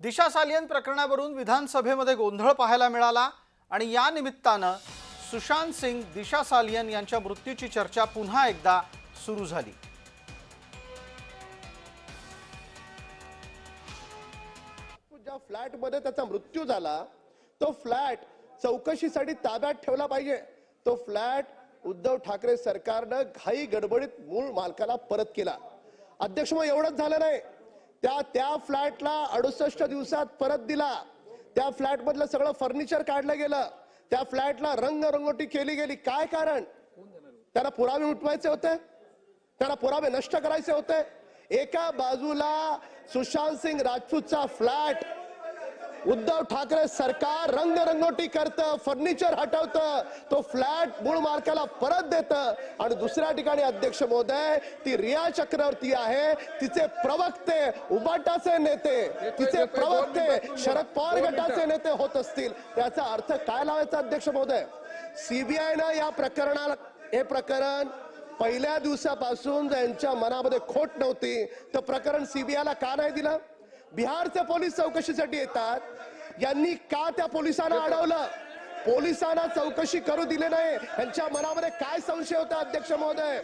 दिशा सालियन प्रकरणावरून विधानसभेमध्ये गोंधळ पाहायला मिळाला आणि या निमित्तानं सुशांत सिंग दिशा सालियन यांच्या मृत्यूची चर्चा पुन्हा एकदा सुरू झाली. ज्या फ्लॅटमध्ये त्याचा मृत्यू झाला तो फ्लॅट चौकशीसाठी ताब्यात ठेवला पाहिजे. तो फ्लॅट उद्धव ठाकरे सरकारनं घाई गडबडीत मूळ मालकाला परत केला. अध्यक्ष मग एवढंच झालं नाही. त्या त्या फ्लॅटला अडुसष्ट दिवसात परत दिला. त्या फ्लॅटमधलं सगळं फर्निचर काढलं गेलं. त्या फ्लॅटला रंगरंगोटी केली गेली. काय कारण? त्याला पुरावे उठवायचे होते. त्याला पुरावे नष्ट करायचे होते. एका बाजूला सुशांत सिंग राजपूतचा फ्लॅट उद्धव ठाकरे सरकार रंगरंगोटी करतं फर्निचर हटवतं तो फ्लॅट मूळ मालकाला परत देतं आणि दुसऱ्या ठिकाणी अध्यक्ष महोदय ती रिया चक्रवर्ती आहे तिचे प्रवक्ते उबाटाचे नेते तिचे प्रवक्ते शरद पवार गटाचे नेते होत असतील. त्याचा अर्थ काय लावायचा अध्यक्ष महोदय? सीबीआयनं या प्रकरणाला हे प्रकरण पहिल्या दिवसापासून ज्यांच्या मनामध्ये खोट नव्हती तर प्रकरण सीबीआयला का नाही दिलं? बिहारचे पोलीस चौकशीसाठी येतात. यांनी का त्या पोलिसांना अडवलं? पोलिसांना चौकशी करू दिले नाही. यांच्या मनामध्ये काय संशय होता अध्यक्ष महोदय?